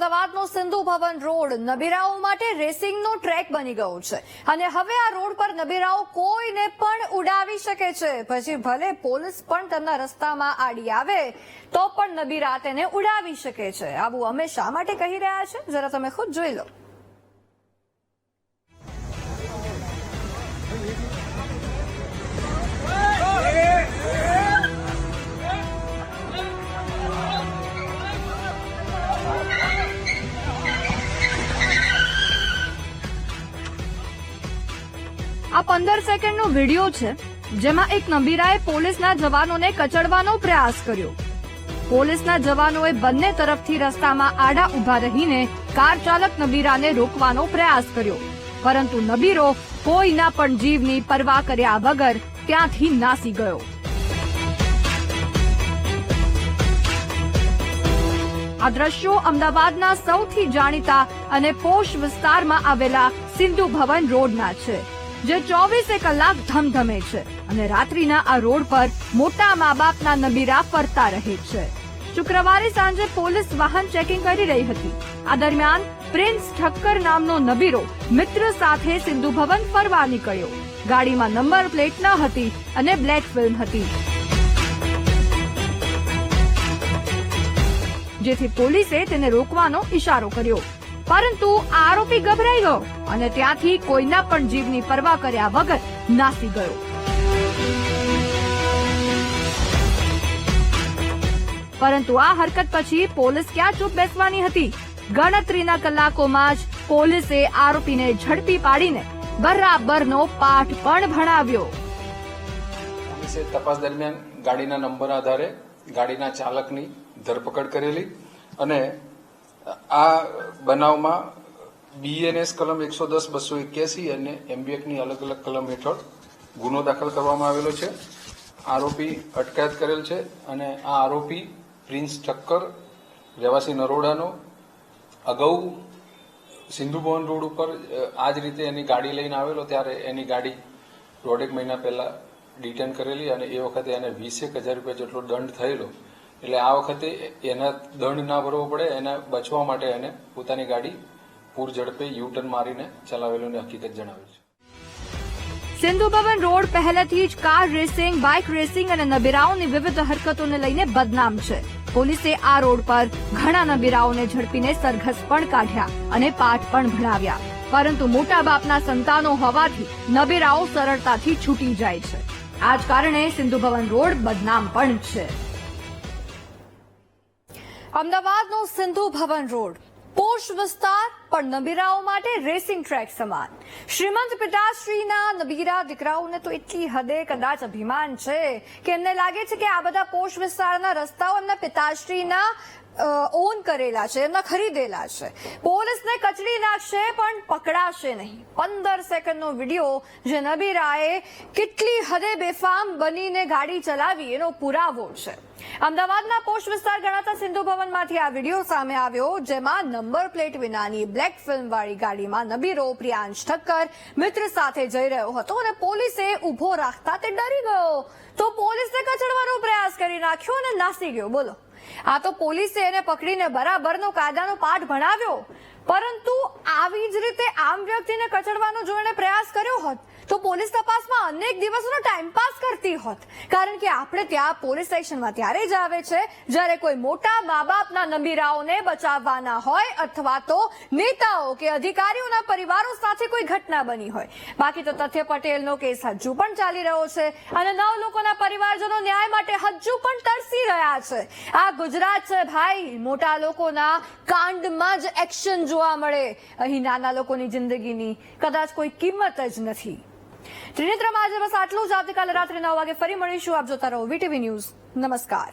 અમદાવાદનો Sindhu Bhavan road નબીરાઓ માટે રેસિંગનો track બની ગયો છે. અને હવે આ રોડ પર નબીરાઓ કોઈને પણ ઉડાવી શકે છે. પછી ભલે પોલીસ પણ તેમના રસ્તામાં આડી આવે, તો પણ નબીરા તેને ઉડાવી શકે છે. આવું અમે શા માટે કહી રહ્યા છે? જરા તમે ખુદ જોઈ લો. આ પંદર સેકન્ડનો વીડિયો છે, જેમાં એક નબીરાએ પોલીસના જવાનોને કચડવાનો પ્રયાસ કર્યો. પોલીસના જવાનોએ બંને તરફથી રસ્તામાં આડા ઊભા રહીને કાર ચાલક નબીરાને રોકવાનો પ્રયાસ કર્યો. પરંતુ નબીરો કોઈના પણ જીવની પરવા કર્યા વગર ત્યાંથી નાસી ગયો. આ દ્રશ્યો અમદાવાદના સૌથી જાણીતા અને પોશ વિસ્તારમાં આવેલા સિંધુ ભવન રોડના છે. જે ચોવીસે કલાક ધમધમે છે અને રાત્રિના આ રોડ પર મોટા મા બાપના નબીરા ફરતા રહે છે. શુક્રવારે સાંજે પોલીસ વાહન ચેકિંગ કરી રહી હતી. આ દરમિયાન પ્રિન્સ ઠક્કર નામનો નબીરો મિત્ર સાથે સિંધુ ભવન ફરવા નીકળ્યો. ગાડીમાં નંબર પ્લેટ ન હતી અને બ્લેક ફિલ્મ હતી. જેથી પોલીસે તેને રોકવાનો ઇશારો કર્યો. પરંતુ આરોપી ગભરાઈ ગયો અને ત્યાંથી કોઈના પણ જીવની પરવા કર્યા વગર નાસી ગયો. પરંતુ આ હરકત પછી પોલીસ ક્યાં ચૂપ બેસવાની હતી? ગણતરીના કલાકોમાં જ પોલીસે આરોપીને ઝડપી પાડીને બરાબરનો પાઠ પણ ભણાવ્યો. પોલીસે તપાસ દરમિયાન ગાડીના નંબર આધારે ગાડીના ચાલકની ધરપકડ કરેલી અને આ બનાવમાં બીએનએસ કલમ એકસો દસ, બસો એક્યાસી અને એમબીએકની અલગ અલગ કલમ હેઠળ ગુનો દાખલ કરવામાં આવેલો છે. આરોપી અટકાયત કરેલ છે અને આ આરોપી પ્રિન્સ ઠક્કર, રહેવાસી નરોડાનો, અગાઉ સિંધુ ભવન રોડ ઉપર આ જ રીતે એની ગાડી લઈને આવેલો, ત્યારે એની ગાડી દોઢેક મહિના પહેલા ડિટેન કરેલી અને એ વખતે એને વીસેક હજાર રૂપિયા જેટલો દંડ થયેલો. એટલે આ વખતે એને દંડ ના ભરવો પડે, એને બચવા માટે એને પોતાની ગાડી પૂર ઝડપે યુટર્ન મારીને ચલાવેલું હકીકત જણાવે છે. સિંધુ ભવન રોડ પહેલેથી જ કાર રેસિંગ બાઇક રેસિંગ અને નબીરાઓની વિવિધ હરકતોને લઈને બદનામ છે. પોલીસે આ રોડ પર ઘણા નબીરાઓને ઝડપીને સરઘસ પણ કાઢ્યા અને પાઠ પણ ભણાવ્યા. પરંતુ મોટા બાપના સંતાનો હોવાથી નબીરાઓ સરળતાથી છૂટી જાય છે. આ જ કારણે સિંધુ ભવન રોડ બદનામ પણ છે. અમદાવાદનો સિંધુ ભવન રોડ. પોશ વિસ્તાર પણ નબીરાઓ માટે રેસિંગ ટ્રેક સમાન. શ્રીમંત પિતાશ્રીના નબીરા દીકરાઓને તો એટલી હદે કદાચ અભિમાન છે કે એમને લાગે છે કે આ બધા પોશ વિસ્તારના રસ્તાઓ એમના પિતાશ્રીના ઓન કરેલા છે, એમના ખરીદેલા છે. પોલીસને કચડી નાખશે પણ પકડાશે નહીં. પંદર સેકન્ડનો વીડિયો જે નબીરાએ કેટલી હદે બેફામ બનીને ગાડી ચલાવી એનો પુરાવો છે. અમદાવાદના પોષ વિસ્તાર ગણાતા સિંધુ ભવનમાંથી આ વીડિયો સામે આવ્યો, જેમાં નંબર પ્લેટ વિનાની બ્લેક ફિલ્મ વાળી ગાડીમાં નબીરો પ્રિયાંશ ઠક્કર મિત્ર સાથે જઈ રહ્યો હતો અને પોલીસે ઊભો રાખતા તે ડરી ગયો. તો પોલીસને કચડવાનો પ્રયાસ કરી નાખ્યો અને નાસી ગયો. બોલો. આ તો પોલીસે એને પકડીને બરાબરનો કાયદાનો પાઠ ભણાવ્યો. પરંતુ આવી જ રીતે આમ વ્યક્તિને કચડવાનો જો એને પ્રયાસ કર્યો હોત તો પોલીસ તપાસમાં અનેક દિવસોનો ટાઈમ પાસ કરતી હોત. કારણ કે આપણે ત્યાં પોલીસ સ્ટેશનમાં ત્યારે જ આવે છે, જ્યારે કોઈ મોટા મા બાપના નબીરાઓને બચાવવાના હોય અથવા તો નેતાઓ કે અધિકારીઓના પરિવારો સાથે કોઈ ઘટના બની હોય. બાકી તો તથ્ય પટેલનો કેસ હજુ પણ ચાલી રહ્યો છે અને નવ લોકોના પરિવારજનો ન્યાય માટે હજુ પણ તરસી રહ્યા છે. આ ગુજરાત છે ભાઈ, મોટા લોકોના કાંડમાં જ એક્શન જોવા મળે. અહીં નાના લોકોની જિંદગીની કદાચ કોઈ કિંમત જ નથી. ત્રિનેત્રમાં આજે બસ આટલું જ. આવતીકાલે રાત્રે નવ વાગે ફરી મળીશું. આપ જોતા રહો વીટીવી ન્યૂઝ. નમસ્કાર.